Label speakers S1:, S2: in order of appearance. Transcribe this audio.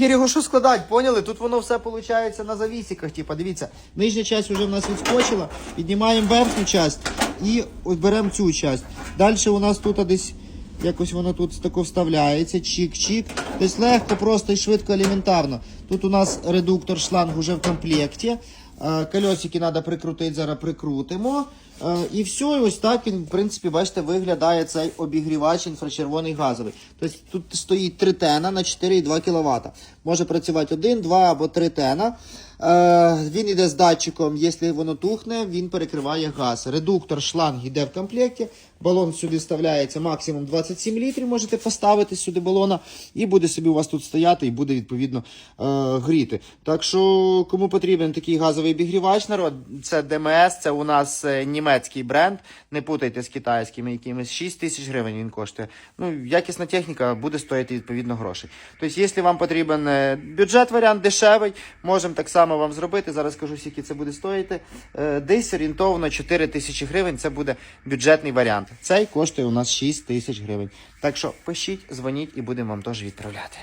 S1: Його що складати, поняли? Тут воно все виходить на завісіках. Типа, дивіться, нижня часть вже в нас відскочила, піднімаємо верхню часть і беремо цю часть. Далі у нас тут десь якось воно тут тако вставляється, чик-чик. Тобто легко, просто і швидко, елементарно. Тут у нас редуктор шланг уже в комплекті. Е, Кольосики треба прикрутити, зараз прикрутимо. Е, І все, ось так він, в принципі, бачите, виглядає цей обігрівач інфрачервоний газовий. Тобто тут стоїть 3 тена на 4,2 кВт. Може працювати 1, 2 або 3 тена. Е, Він йде з датчиком, якщо воно тухне, він перекриває газ. Редуктор шланг йде в комплекті. Балон сюди вставляється максимум 27 літрів. Можете поставити сюди балона, і буде собі у вас тут стояти і буде відповідно е, гріти. Так що, кому потрібен такий газовий обігрівач, народ, це ДМС, це у нас е, німецький бренд. Не путайте з китайськими якимись 6 тисяч гривень він коштує. Ну, якісна техніка буде стоїти відповідно грошей. Тобто, якщо вам потрібен бюджет варіант дешевий, можемо так само вам зробити. Зараз скажу, скільки це буде стоїти. Е, Десь орієнтовно 4 тисячі гривень. Це буде бюджетний варіант. Цей коштує у нас 6 тисяч гривень. Так що пишіть, дзвоніть і будемо вам теж відправляти.